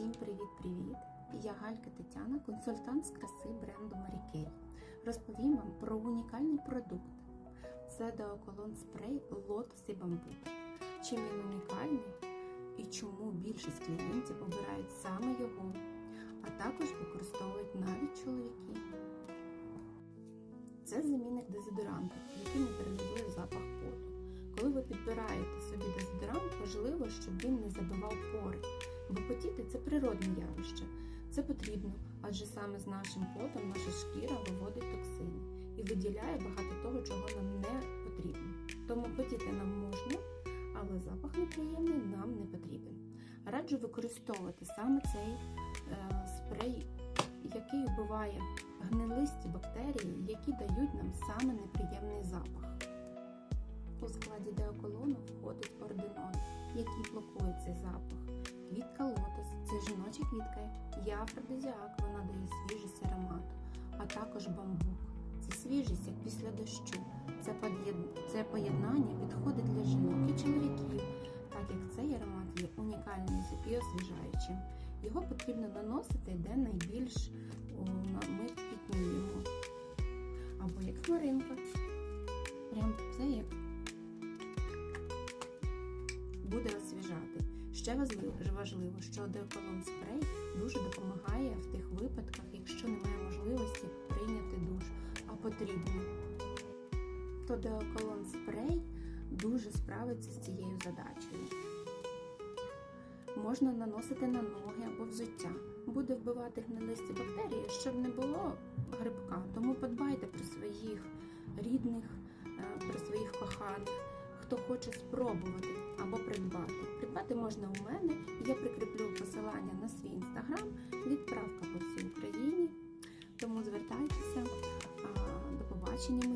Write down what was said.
Всім привіт-привіт! Я Галька Тетяна, консультант з краси бренду Марікей. Розповім вам про унікальний продукт. Це деоколон спрей лотос і бамбук. Чим він унікальний і чому більшість клієнтів обирають саме його, а також використовують навіть чоловіки. Це замінник дезодоранту, який нейтралізує запах поту. Коли ви підбираєте собі дезодорант, важливо, щоб він не забивав пори, бо потіти це природне явище. Це потрібно, адже саме з нашим потом наша шкіра виводить токсини і виділяє багато того, чого нам не потрібно. Тому потіти нам можна, але запах неприємний нам не потрібен. Раджу використовувати саме цей е, спрей, який вбиває гнилисті бактерії, які дають нам саме неприємний запах. У складі деоколону входить орденон, який блокує цей запах. Жіноча квітка, є афродизіак, вона дає свіжість аромату, а також бамбук. Це свіжість, як після дощу. Це, це поєднання підходить для жінок і чоловіків, так як цей аромат є унікальним і освіжаючим. Його потрібно наносити, де найбільш ми пітніємо. Або як хмаринка. Прям це як буде освіжати. Ще важливо, що деоколон спрей дуже допомагає в тих випадках, якщо немає можливості прийняти душ, а потрібно. То деоколон спрей дуже справиться з цією задачею. Можна наносити на ноги або взуття. Буде вбивати гнилисті бактерії, щоб не було грибка. Тому подбайте про своїх рідних, е, про своїх коханих хто хоче спробувати або придбати. Придбати можна у мене, я прикріплю посилання на свій інстаграм, відправка по всій Україні. Тому звертайтеся. До побачення,